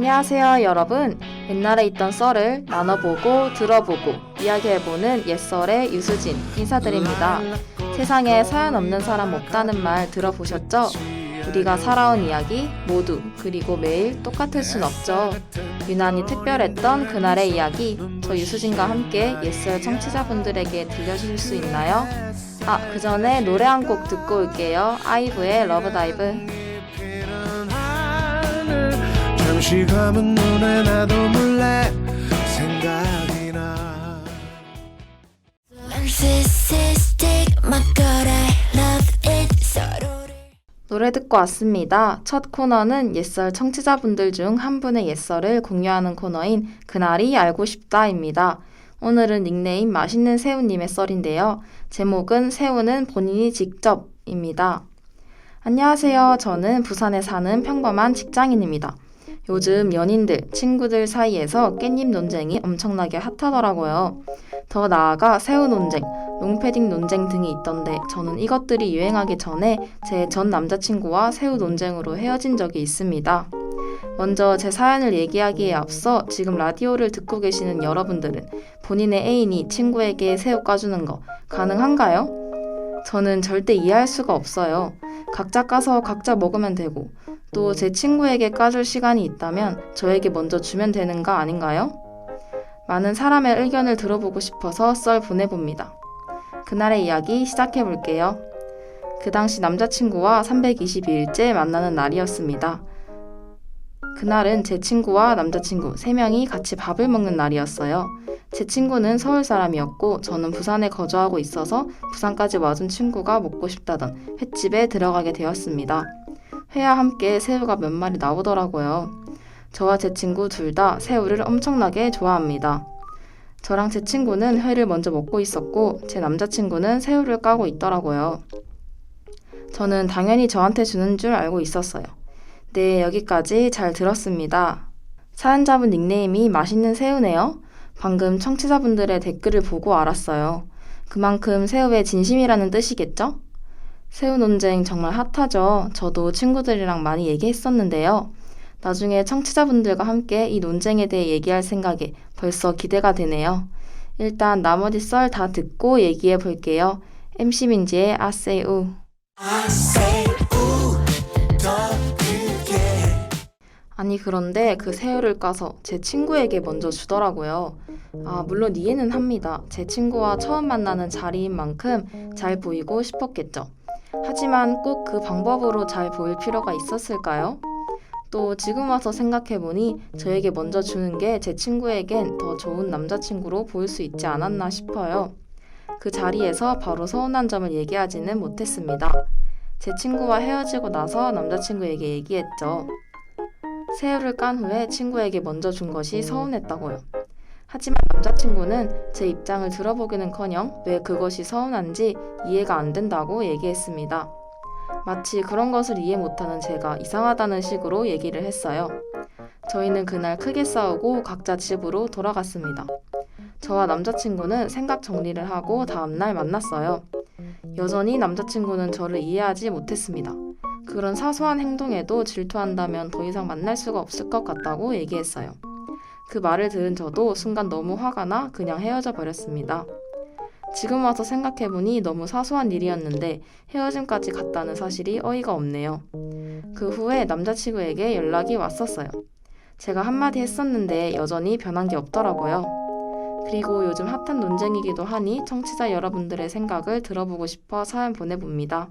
안녕하세요, 여러분. 옛날에 있던 썰을 나눠보고 들어보고 이야기해보는 옛썰의 유수진 인사드립니다. 세상에 사연 없는 사람 없다는 말 들어보셨죠? 우리가 살아온 이야기 모두 그리고 매일 똑같을 순 없죠. 유난히 특별했던 그날의 이야기 저 유수진과 함께 옛썰 청취자분들에게 들려주실 수 있나요? 아, 그 전에 노래 한 곡 듣고 올게요. 아이브의 러브다이브. 잠시 감은 눈에 나도 몰래 생각이 나 Narcissistic, my god, I love it. 서로를 노래 듣고 왔습니다. 첫 코너는 옛썰 청취자분들 중 한 분의 옛썰을 공유하는 코너인 그날이 알고 싶다입니다. 오늘은 닉네임 맛있는 새우님의 썰인데요. 제목은 새우는 본인이 직접입니다. 안녕하세요. 저는 부산에 사는 평범한 직장인입니다. 요즘 연인들, 친구들 사이에서 깻잎 논쟁이 엄청나게 핫하더라고요. 더 나아가 새우 논쟁, 롱패딩 논쟁 등이 있던데 저는 이것들이 유행하기 전에 제 전 남자친구와 새우 논쟁으로 헤어진 적이 있습니다. 먼저 제 사연을 얘기하기에 앞서 지금 라디오를 듣고 계시는 여러분들은 본인의 애인이 친구에게 새우 까주는 거 가능한가요? 저는 절대 이해할 수가 없어요. 각자 까서 각자 먹으면 되고 또 제 친구에게 까줄 시간이 있다면 저에게 먼저 주면 되는 거 아닌가요? 많은 사람의 의견을 들어보고 싶어서 썰 보내봅니다. 그날의 이야기 시작해 볼게요. 그 당시 남자친구와 322일째 만나는 날이었습니다. 그날은 제 친구와 남자친구 3명이 같이 밥을 먹는 날이었어요. 제 친구는 서울 사람이었고 저는 부산에 거주하고 있어서 부산까지 와준 친구가 먹고 싶다던 횟집에 들어가게 되었습니다. 회와 함께 새우가 몇 마리 나오더라고요. 저와 제 친구 둘 다 새우를 엄청나게 좋아합니다. 저랑 제 친구는 회를 먼저 먹고 있었고 제 남자친구는 새우를 까고 있더라고요. 저는 당연히 저한테 주는 줄 알고 있었어요. 네, 여기까지 잘 들었습니다. 사연자분 닉네임이 맛있는 새우네요. 방금 청취자분들의 댓글을 보고 알았어요. 그만큼 새우의 진심이라는 뜻이겠죠? 새우 논쟁 정말 핫하죠. 저도 친구들이랑 많이 얘기했었는데요. 나중에 청취자분들과 함께 이 논쟁에 대해 얘기할 생각에 벌써 기대가 되네요. 일단 나머지 썰 다 듣고 얘기해 볼게요. MC 민지의 아세우. 아니 그런데 그 새우를 까서 제 친구에게 먼저 주더라고요. 아 물론 이해는 합니다. 제 친구와 처음 만나는 자리인 만큼 잘 보이고 싶었겠죠. 하지만 꼭 그 방법으로 잘 보일 필요가 있었을까요? 또 지금 와서 생각해보니 저에게 먼저 주는 게 제 친구에겐 더 좋은 남자친구로 보일 수 있지 않았나 싶어요. 그 자리에서 바로 서운한 점을 얘기하지는 못했습니다. 제 친구와 헤어지고 나서 남자친구에게 얘기했죠. 새우를 깐 후에 친구에게 먼저 준 것이 서운했다고요. 하지만 남자친구는 제 입장을 들어보기는커녕 왜 그것이 서운한지 이해가 안 된다고 얘기했습니다. 마치 그런 것을 이해 못하는 제가 이상하다는 식으로 얘기를 했어요. 저희는 그날 크게 싸우고 각자 집으로 돌아갔습니다. 저와 남자친구는 생각 정리를 하고 다음날 만났어요. 여전히 남자친구는 저를 이해하지 못했습니다. 그런 사소한 행동에도 질투한다면 더 이상 만날 수가 없을 것 같다고 얘기했어요. 그 말을 들은 저도 순간 너무 화가 나 그냥 헤어져 버렸습니다. 지금 와서 생각해보니 너무 사소한 일이었는데 헤어짐까지 갔다는 사실이 어이가 없네요. 그 후에 남자친구에게 연락이 왔었어요. 제가 한마디 했었는데 여전히 변한 게 없더라고요. 그리고 요즘 핫한 논쟁이기도 하니 청취자 여러분들의 생각을 들어보고 싶어 사연 보내봅니다.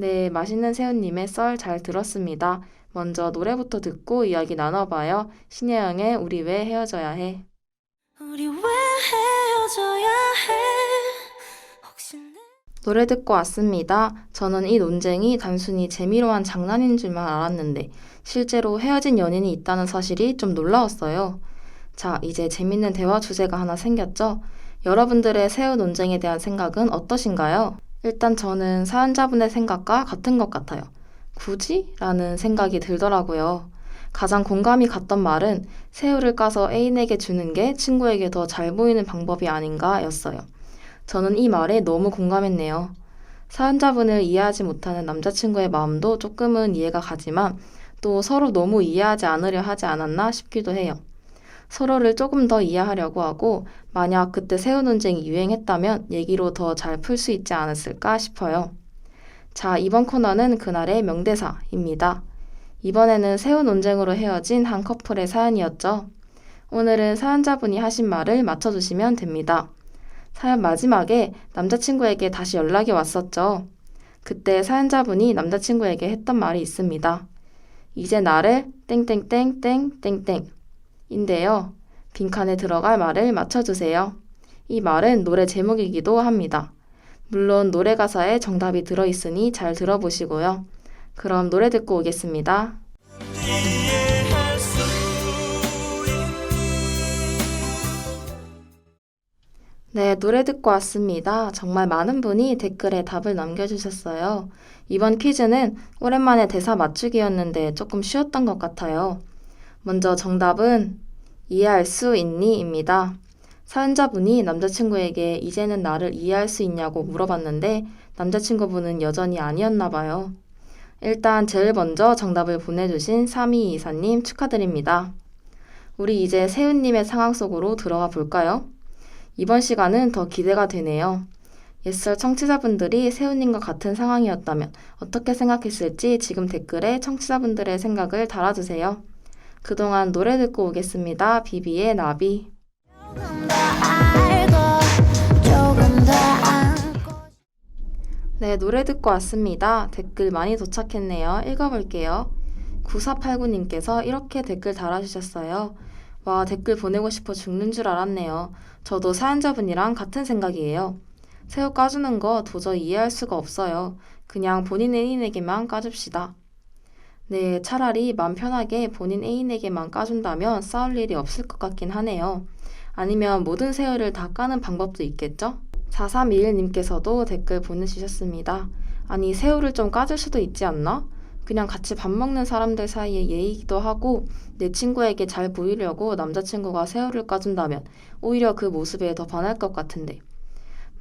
네, 맛있는 새우님의 썰 잘 들었습니다. 먼저 노래부터 듣고 이야기 나눠봐요. 신혜영의 우리 왜 헤어져야 해. 우리 왜 헤어져야 해? 혹시 내 노래 듣고 왔습니다. 저는 이 논쟁이 단순히 재미로 한 장난인 줄만 알았는데 실제로 헤어진 연인이 있다는 사실이 좀 놀라웠어요. 자, 이제 재밌는 대화 주제가 하나 생겼죠? 여러분들의 새우 논쟁에 대한 생각은 어떠신가요? 일단 저는 사연자분의 생각과 같은 것 같아요. 굳이? 라는 생각이 들더라고요. 가장 공감이 갔던 말은 새우를 까서 애인에게 주는 게 친구에게 더 잘 보이는 방법이 아닌가 였어요. 저는 이 말에 너무 공감했네요. 사연자분을 이해하지 못하는 남자친구의 마음도 조금은 이해가 가지만 또 서로 너무 이해하지 않으려 하지 않았나 싶기도 해요. 서로를 조금 더 이해하려고 하고 만약 그때 새우 논쟁이 유행했다면 얘기로 더 잘 풀 수 있지 않았을까 싶어요. 자, 이번 코너는 그날의 명대사입니다. 이번에는 새우 논쟁으로 헤어진 한 커플의 사연이었죠. 오늘은 사연자분이 하신 말을 맞춰주시면 됩니다. 사연 마지막에 남자친구에게 다시 연락이 왔었죠. 그때 사연자분이 남자친구에게 했던 말이 있습니다. 이제 나를 땡땡땡땡땡땡 인데요. 빈칸에 들어갈 말을 맞춰주세요. 이 말은 노래 제목이기도 합니다. 물론 노래 가사에 정답이 들어있으니 잘 들어보시고요. 그럼 노래 듣고 오겠습니다. 네, 노래 듣고 왔습니다. 정말 많은 분이 댓글에 답을 남겨주셨어요. 이번 퀴즈는 오랜만에 대사 맞추기였는데 조금 쉬웠던 것 같아요. 먼저 정답은 이해할 수 있니? 입니다. 사연자분이 남자친구에게 이제는 나를 이해할 수 있냐고 물어봤는데 남자친구분은 여전히 아니었나 봐요. 일단 제일 먼저 정답을 보내주신 3224님 축하드립니다. 우리 이제 세훈님의 상황 속으로 들어가 볼까요? 이번 시간은 더 기대가 되네요. 옛설 청취자분들이 세훈님과 같은 상황이었다면 어떻게 생각했을지 지금 댓글에 청취자분들의 생각을 달아주세요. 그동안 노래 듣고 오겠습니다. 비비의 나비. 네, 노래 듣고 왔습니다. 댓글 많이 도착했네요. 읽어볼게요. 9489님께서 이렇게 댓글 달아주셨어요. 와, 댓글 보내고 싶어 죽는 줄 알았네요. 저도 사연자분이랑 같은 생각이에요. 새우 까주는 거 도저히 이해할 수가 없어요. 그냥 본인 애인에게만 까줍시다. 네, 차라리 맘 편하게 본인 애인에게만 까준다면 싸울 일이 없을 것 같긴 하네요. 아니면 모든 새우를 다 까는 방법도 있겠죠? 4321님께서도 댓글 보내주셨습니다. 아니, 새우를 좀 까줄 수도 있지 않나? 그냥 같이 밥 먹는 사람들 사이에 예의기도 하고 내 친구에게 잘 보이려고 남자친구가 새우를 까준다면 오히려 그 모습에 더 반할 것 같은데.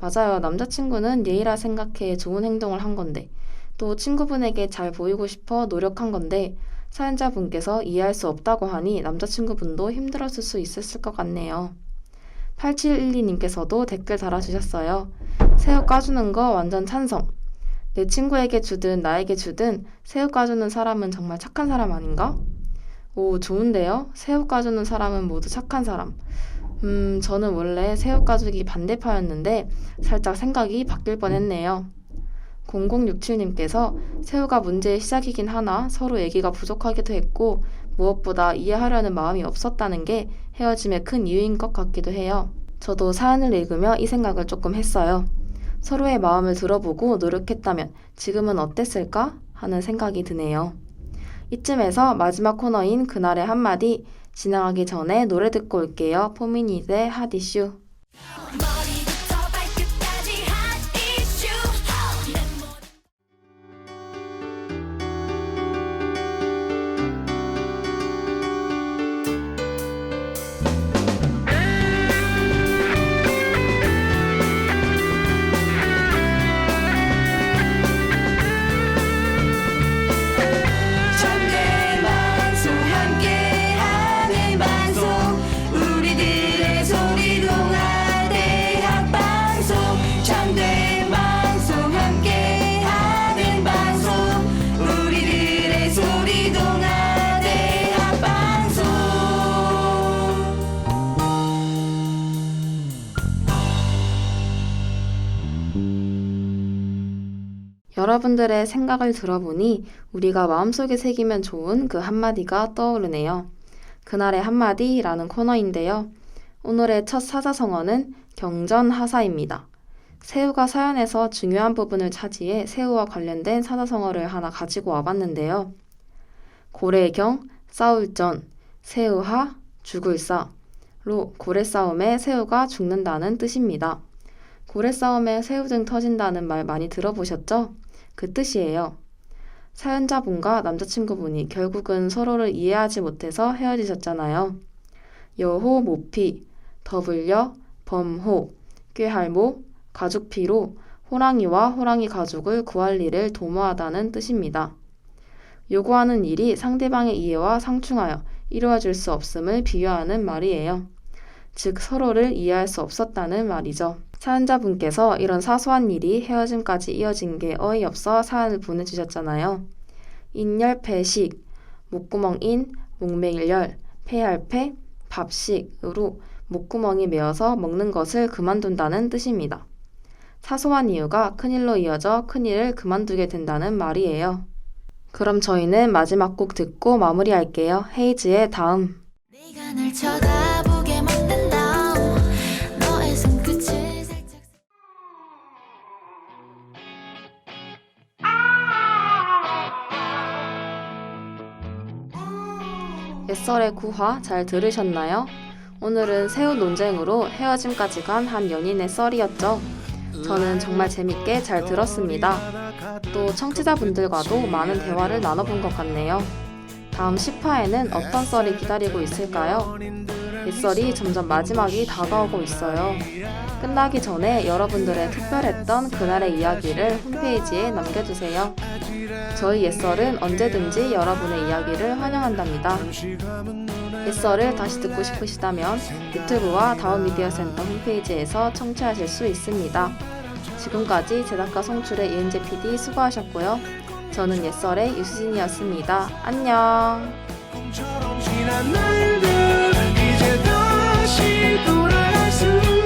맞아요. 남자친구는 예의라 생각해 좋은 행동을 한 건데 또 친구분에게 잘 보이고 싶어 노력한 건데 사연자분께서 이해할 수 없다고 하니 남자친구분도 힘들었을 수 있었을 것 같네요. 8712님께서도 댓글 달아주셨어요. 새우 까주는 거 완전 찬성. 내 친구에게 주든 나에게 주든 새우 까주는 사람은 정말 착한 사람 아닌가? 오, 좋은데요? 새우 까주는 사람은 모두 착한 사람. 음, 저는 원래 새우 까주기 반대파였는데 살짝 생각이 바뀔 뻔 했네요. 0067님께서 새우가 문제의 시작이긴 하나 서로 얘기가 부족하기도 했고 무엇보다 이해하려는 마음이 없었다는 게 헤어짐의 큰 이유인 것 같기도 해요. 저도 사연을 읽으며 이 생각을 조금 했어요. 서로의 마음을 들어보고 노력했다면 지금은 어땠을까 하는 생각이 드네요. 이쯤에서 마지막 코너인 그날의 한마디 진행하기 전에 노래 듣고 올게요. 포미닛의 핫 이슈. 여러분들의 생각을 들어보니 우리가 마음속에 새기면 좋은 그 한마디가 떠오르네요. 그날의 한마디라는 코너인데요. 오늘의 첫 사자성어는 경전하사입니다. 새우가 사연에서 중요한 부분을 차지해 새우와 관련된 사자성어를 하나 가지고 와봤는데요. 고래경, 싸울전, 새우하, 죽을 싸로 고래 싸움에 새우가 죽는다는 뜻입니다. 고래 싸움에 새우 등 터진다는 말 많이 들어보셨죠? 그 뜻이에요. 사연자분과 남자친구분이 결국은 서로를 이해하지 못해서 헤어지셨잖아요. 여호 모피, 더블여, 범호, 꾀할모, 가죽피로 호랑이와 호랑이 가죽을 구할 일을 도모하다는 뜻입니다. 요구하는 일이 상대방의 이해와 상충하여 이루어질 수 없음을 비유하는 말이에요. 즉 서로를 이해할 수 없었다는 말이죠. 사연자분께서 이런 사소한 일이 헤어짐까지 이어진 게 어이없어 사연을 보내주셨잖아요. 인열 폐식, 목구멍인, 목매일열, 폐할폐, 밥식으로 목구멍이 메어서 먹는 것을 그만둔다는 뜻입니다. 사소한 이유가 큰일로 이어져 큰일을 그만두게 된다는 말이에요. 그럼 저희는 마지막 곡 듣고 마무리할게요. 헤이즈의 다음. 옛설의 구화 잘 들으셨나요? 오늘은 새우 논쟁으로 헤어짐까지 간 한 연인의 썰이었죠. 저는 정말 재밌게 잘 들었습니다. 또 청취자분들과도 많은 대화를 나눠본 것 같네요. 다음 10화에는 어떤 썰이 기다리고 있을까요? 옛설이 점점 마지막이 다가오고 있어요. 끝나기 전에 여러분들의 특별했던 그날의 이야기를 홈페이지에 남겨주세요. 저희 옛설은 언제든지 여러분의 이야기를 환영한답니다. 옛설을 다시 듣고 싶으시다면 유튜브와 다운미디어 센터 홈페이지에서 청취하실 수 있습니다. 지금까지 제작과 송출의 이은재 PD 수고하셨고요. 저는 옛설의 유수진이었습니다. 안녕! 다시 돌아갈 수